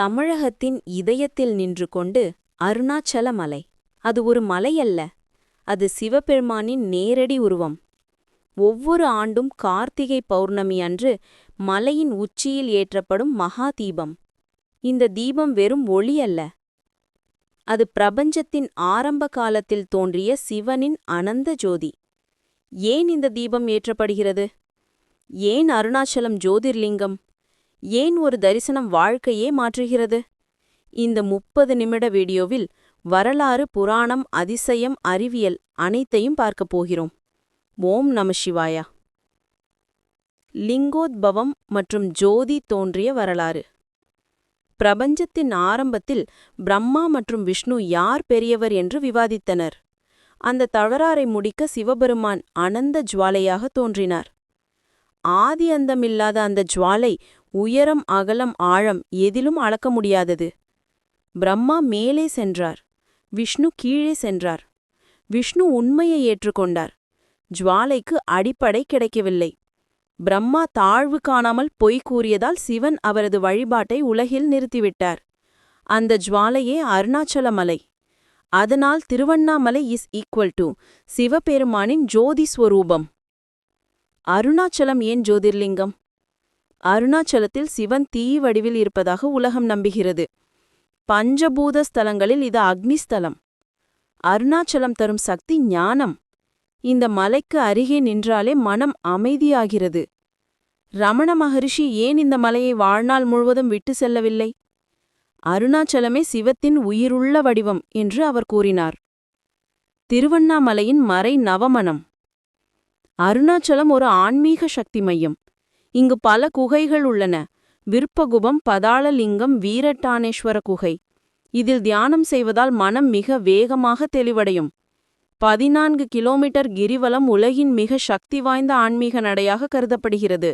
தமிழகத்தின் இதயத்தில் நின்று கொண்டு அருணாச்சல மலை அது ஒரு மலையல்ல அது சிவபெருமானின் நேரடி உருவம். ஒவ்வொரு ஆண்டும் கார்த்திகை பௌர்ணமி அன்று மலையின் உச்சியில் ஏற்றப்படும் மகா தீபம். இந்த தீபம் வெறும் ஒளி அல்ல அது பிரபஞ்சத்தின் ஆரம்ப காலத்தில் தோன்றிய சிவனின் அனந்த ஜோதி. ஏன் இந்த தீபம் ஏற்றப்படுகிறது? ஏன் அருணாச்சலம் ஜோதிர்லிங்கம்? ஏன் ஒரு தரிசனம் வாழ்க்கையே மாற்றுகிறது? இந்த முப்பது நிமிட வீடியோவில் வரலாறு புராணம் அதிசயம் அறிவியல் அனைத்தையும் பார்க்கப் போகிறோம். ஓம் நம சிவாயா. லிங்கோத்பவம் மற்றும் ஜோதி தோன்றிய வரலாறு. பிரபஞ்சத்தின் ஆரம்பத்தில் பிரம்மா மற்றும் விஷ்ணு யார் பெரியவர் என்று விவாதித்தனர். அந்த தவறாரை முடிக்க சிவபெருமான் அனந்த ஜுவாலையாக தோன்றினார். ஆதி அந்தமில்லாத அந்த ஜுவாலை உயரம் அகலம் ஆழம் எதிலும் அளக்க முடியாதது. பிரம்மா மேலே சென்றார். விஷ்ணு கீழே சென்றார். விஷ்ணு உண்மையை ஏற்றுக்கொண்டார். ஜுவாலைக்கு அடிப்படை கிடைக்கவில்லை. பிரம்மா தாழ்வு காணாமல் பொய் கூறியதால் சிவன் அவரது வழிபாட்டை உலகில் நிறுத்திவிட்டார். அந்த ஜுவாலையே அருணாச்சல மலை அதனால் திருவண்ணாமலை இஸ் ஈக்குவல் டு சிவபெருமானின் ஜோதி ஸ்வரூபம் அருணாச்சலம் ஏன் ஜோதிர்லிங்கம்? அருணாச்சலத்தில் சிவன் தீ வடிவில் இருப்பதாக உலகம் நம்புகிறது. பஞ்சபூத ஸ்தலங்களில் இது அக்னிஸ்தலம். அருணாச்சலம் தரும் சக்தி ஞானம். இந்த மலைக்கு அருகே நின்றாலே மனம் அமைதியாகிறது. ரமண மகரிஷி ஏன் இந்த மலையை வாழ்நாள் முழுவதும் விட்டு செல்லவில்லை? அருணாச்சலமே சிவத்தின் உயிருள்ள வடிவம் என்று அவர் கூறினார். திருவண்ணாமலையின் மறை நவமனம் அருணாச்சலம் ஒரு ஆன்மீக சக்தி மையம். இங்கு பல குகைகள் உள்ளன. விருப்பகுபம் பதாளலிங்கம் வீரட்டானேஸ்வர குகை. இதில் தியானம் செய்வதால் மனம் மிக வேகமாக தெளிவடையும். பதினான்கு கிலோமீட்டர் கிரிவலம் உலகின் மிக சக்தி வாய்ந்த ஆன்மீக நடையாக கருதப்படுகிறது.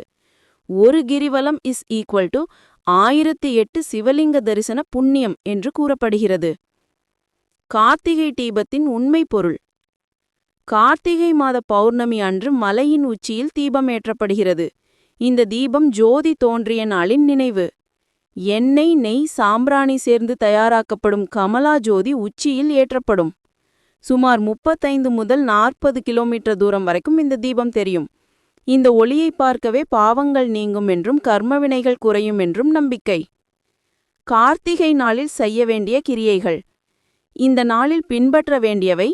ஒரு கிரிவலம் இஸ் ஈக்குவல் டு ஆயிரத்தி எட்டு சிவலிங்க தரிசன புண்ணியம் என்று கூறப்படுகிறது. கார்த்திகை தீபத்தின் உண்மை பொருள். கார்த்திகை மாத பௌர்ணமி அன்று மலையின் உச்சியில் தீபம் ஏற்றப்படுகிறது. இந்த தீபம் ஜோதி தோன்றிய நாளின் நினைவு. எண்ணெய் நெய் சாம்பிராணி சேர்ந்து தயாராக்கப்படும் கமலா ஜோதி உச்சியில் ஏற்றப்படும். சுமார் முப்பத்தைந்து முதல் நாற்பது கிலோமீட்டர் தூரம் வரைக்கும் இந்த தீபம் தெரியும். இந்த ஒளியை பார்க்கவே பாவங்கள் நீங்கும் என்றும் கர்மவினைகள் குறையும் என்றும் நம்பிக்கை. கார்த்திகை நாளில் செய்ய வேண்டிய கிரியைகள். இந்த நாளில் பின்பற்ற வேண்டியவை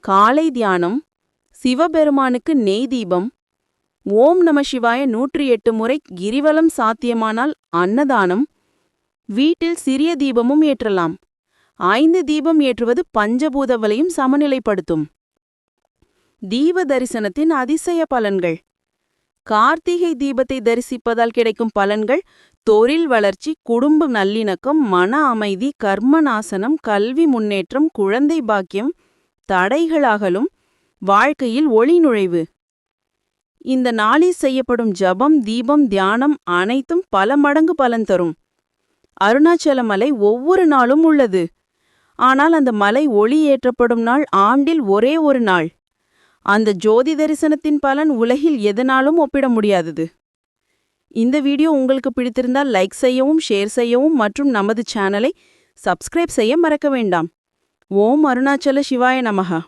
காலை தியானம் சிவபெருமானுக்கு நெய் தீபம் ஓம் நம சிவாய நூற்றி எட்டு முறை கிரிவலம் சாத்தியமானால் அன்னதானம். வீட்டில் சிறிய தீபமும் ஏற்றலாம். ஐந்து தீபம் ஏற்றுவது பஞ்சபூதவலையும் சமநிலைப்படுத்தும். தீப தரிசனத்தின் அதிசய பலன்கள். கார்த்திகை தீபத்தை தரிசிப்பதால் கிடைக்கும் பலன்கள் தொழில் வளர்ச்சி குடும்ப நல்லிணக்கம் மன அமைதி கர்மநாசனம் கல்வி முன்னேற்றம் குழந்தை பாக்கியம் தடைகளாகலும் வாழ்க்கையில் ஒளி நுழைவு. இந்த நாளில் செய்யப்படும் ஜபம் தீபம் தியானம் அனைத்தும் பல மடங்கு பலன் தரும். அருணாச்சல மலை ஒவ்வொரு நாளும் உள்ளது. ஆனால் அந்த மலை ஒளி ஏற்றப்படும் நாள் ஆண்டில் ஒரே ஒரு நாள். அந்த ஜோதி தரிசனத்தின் பலன் உலகில் எதனாலும் ஒப்பிட முடியாதது. இந்த வீடியோ உங்களுக்கு பிடித்திருந்தால் லைக் செய்யவும் ஷேர் செய்யவும் மற்றும் நமது சேனலை சப்ஸ்கிரைப் செய்ய மறக்க வேண்டாம். ஓம் அருணாச்சல சிவாய நமகா